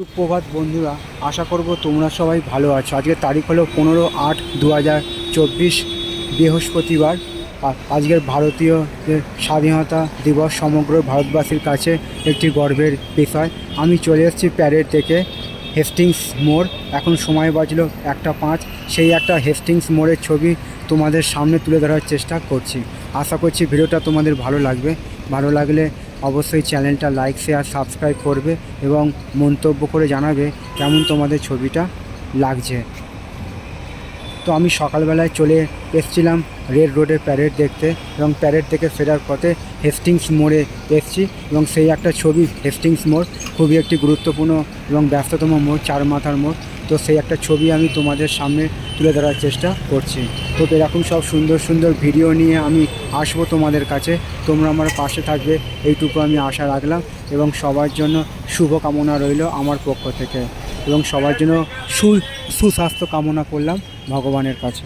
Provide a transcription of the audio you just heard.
সুপ্রভাত বন্ধুরা, আশা করব তোমরা সবাই ভালো আছো। আজকের তারিখ হলো পনেরো আট দু হাজার চব্বিশ বৃহস্পতিবার। আজকের ভারতীয় স্বাধীনতা দিবস সমগ্র ভারতবাসীর কাছে একটি গর্বের বিষয়। আমি চলে এসেছি প্যারেড থেকে। হেস্টিংস মোড়। এখন সময় বাজল একটা পাঁচ। সেই একটা হেস্টিংস মোড়ের ছবি তোমাদের সামনে তুলে ধরার চেষ্টা করছি। আশা করছি ভিডিওটা তোমাদের ভালো লাগবে। ভালো লাগলে অবশ্যই চ্যানেলটা লাইক শেয়ার সাবস্ক্রাইব করবে এবং মন্তব্য করে জানাবে কেমন তোমাদের ছবিটা লাগছে। তো আমি সকালবেলায় চলে এসেছিলাম রেড রোডের প্যারেড দেখতে এবং প্যারেড থেকে ফেরার পথে হেস্টিংস মোড়ে এসেছি এবং সেই একটা ছবি, হেস্টিংস মোড়, খুবই একটি গুরুত্বপূর্ণ এবং ব্যস্ততম মোড়, চার মাথার মোড়। তো সেই একটা ছবি আমি তোমাদের সামনে তুলে ধরার চেষ্টা করছি। তো এরকম সব সুন্দর সুন্দর ভিডিও নিয়ে আমি আসব তোমাদের কাছে। তোমরা আমার পাশে থাকবে, এইটুকু আমি আশা রাখলাম এবং সবার জন্য শুভ কামনা রইল আমার পক্ষ থেকে। এবং সবার জন্য সু সুস্বাস্থ্য কামনা করলাম ভগবানের কাছে।